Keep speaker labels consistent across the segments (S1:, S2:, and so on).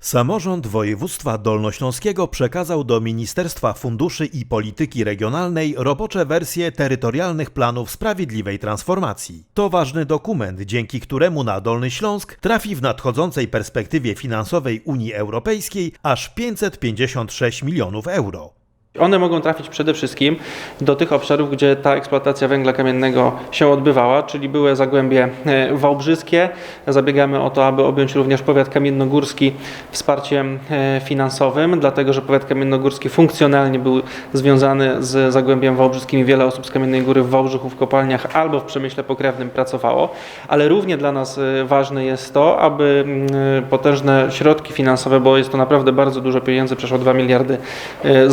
S1: Samorząd województwa dolnośląskiego przekazał do Ministerstwa Funduszy i Polityki Regionalnej robocze wersje terytorialnych planów sprawiedliwej transformacji. To ważny dokument, dzięki któremu na Dolny Śląsk trafi w nadchodzącej perspektywie finansowej Unii Europejskiej aż 556 milionów euro.
S2: One mogą trafić przede wszystkim do tych obszarów, gdzie ta eksploatacja węgla kamiennego się odbywała, czyli były zagłębie e, wałbrzyskie. Zabiegamy o to, aby objąć również powiat kamiennogórski wsparciem e, finansowym, dlatego że powiat kamiennogórski funkcjonalnie był związany z zagłębiem wałbrzyskim i wiele osób z Kamiennej Góry w Wałbrzychu, w kopalniach albo w przemyśle pokrewnym pracowało, ale równie dla nas e, ważne jest to, aby mm, potężne środki finansowe, bo jest to naprawdę bardzo dużo pieniędzy, przeszło 2 miliardy e,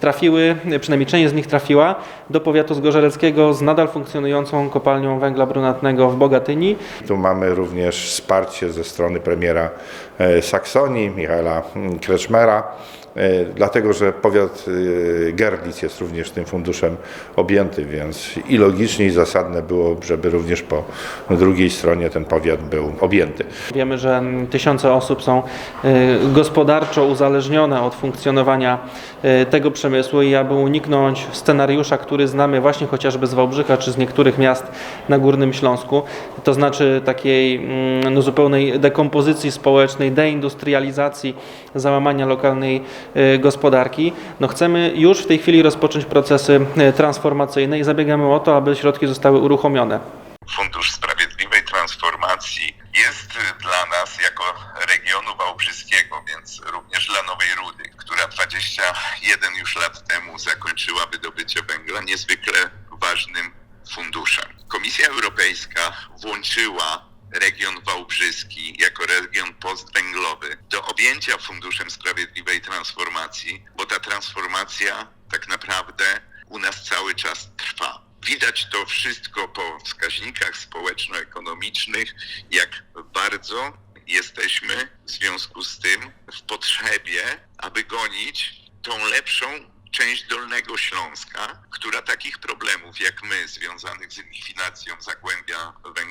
S2: trafiły, przynajmniej część z nich trafiła do powiatu zgorzeleckiego z nadal funkcjonującą kopalnią węgla brunatnego w Bogatyni.
S3: Tu mamy również wsparcie ze strony premiera e, Saksonii, Michaela Kretschmera, dlatego że powiat e, Gerlitz jest również tym funduszem objęty, więc i logicznie i zasadne było, żeby również po drugiej stronie ten powiat był objęty.
S2: Wiemy, że tysiące osób są y, gospodarczo uzależnione od funkcjonowania tego przemysłu i aby uniknąć scenariusza, który znamy właśnie chociażby z Wałbrzycha czy z niektórych miast na Górnym Śląsku, to znaczy takiej mm, no, zupełnej dekompozycji społecznej, deindustrializacji, załamania lokalnej gospodarki, no chcemy już w tej chwili rozpocząć procesy y, transformacyjne i zabiegamy o to, aby środki zostały uruchomione.
S4: Fundusz Sprawiedliwej Transformacji jest y, dla nas jako regionu wałbrzyskiego, więc również dla Nowej Rudy, która 21 już lat temu zakończyła wydobycie węgla, niezwykle ważnym funduszem. Komisja Europejska włączyła region wałbrzyski jako region postwęglowy objęcia Funduszem Sprawiedliwej Transformacji, bo ta transformacja tak naprawdę u nas cały czas trwa. Widać to wszystko po wskaźnikach społeczno-ekonomicznych, jak bardzo jesteśmy w związku z tym w potrzebie, aby gonić tą lepszą część Dolnego Śląska, która takich problemów jak my, związanych z likwidacją zagłębia węglowego,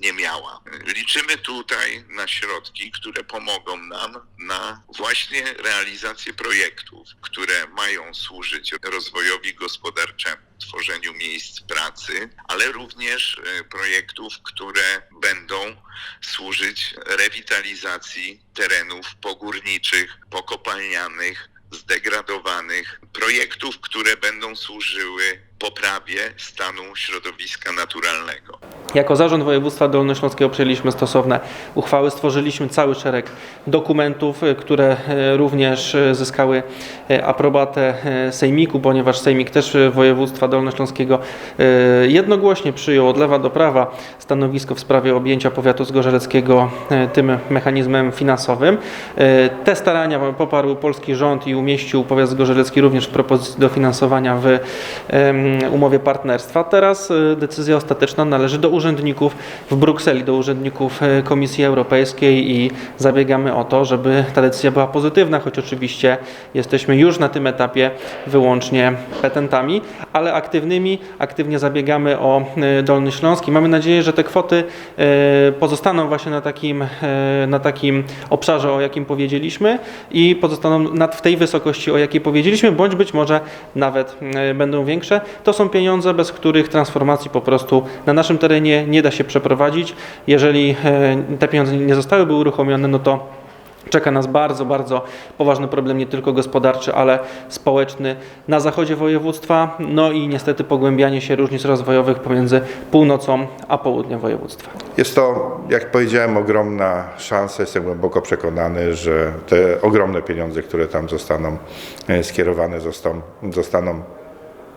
S4: nie miała. Liczymy tutaj na środki, które pomogą nam na właśnie realizację projektów, które mają służyć rozwojowi gospodarczemu, tworzeniu miejsc pracy, ale również e, projektów, które będą służyć rewitalizacji terenów pogórniczych, pokopalnianych, zdegradowanych, projektów, które będą służyły poprawie stanu środowiska naturalnego.
S2: Jako Zarząd Województwa Dolnośląskiego przyjęliśmy stosowne uchwały, stworzyliśmy cały szereg dokumentów, y, które y, również y, zyskały aprobatę Sejmiku, ponieważ Sejmik też Województwa Dolnośląskiego jednogłośnie przyjął od lewa do prawa stanowisko w sprawie objęcia powiatu zgorzeleckiego tym mechanizmem finansowym. Te starania poparł polski rząd i umieścił powiat zgorzelecki również w propozycji dofinansowania w umowie partnerstwa. Teraz decyzja ostateczna należy do urzędników w Brukseli, do urzędników y, Komisji Europejskiej i zabiegamy o to, żeby ta decyzja była pozytywna, choć oczywiście jesteśmy już na tym etapie wyłącznie petentami, ale aktywnymi, aktywnie zabiegamy o y, Dolny Śląsk i mamy nadzieję, że te kwoty y, pozostaną właśnie na takim, na takim obszarze, o jakim powiedzieliśmy i pozostaną nad, w tej wysokości, o jakiej powiedzieliśmy, bądź być może nawet będą większe. To są pieniądze, bez których transformacji po prostu na naszym terenie nie da się przeprowadzić. Jeżeli y, te pieniądze nie zostałyby uruchomione, no to Czeka nas bardzo, bardzo poważny problem, nie tylko gospodarczy, ale społeczny na zachodzie województwa, no i niestety pogłębianie się różnic rozwojowych pomiędzy północą a południem województwa.
S3: Jest to, jak powiedziałem, ogromna szansa. Jestem głęboko przekonany, że te ogromne pieniądze, które tam zostaną e, skierowane, zostaną, zostaną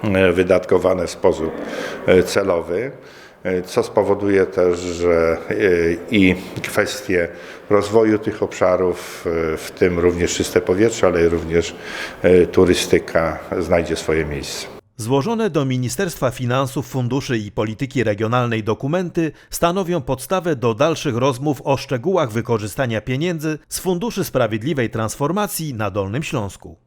S3: e, wydatkowane w sposób e, celowy, e, co spowoduje też, że e, i kwestie rozwoju tych obszarów, e, w tym również czyste powietrze, ale również e, turystyka znajdzie swoje miejsce.
S1: Złożone do Ministerstwa Finansów, Funduszy i Polityki Regionalnej dokumenty stanowią podstawę do dalszych rozmów o szczegółach wykorzystania pieniędzy z Funduszy Sprawiedliwej Transformacji na Dolnym Śląsku.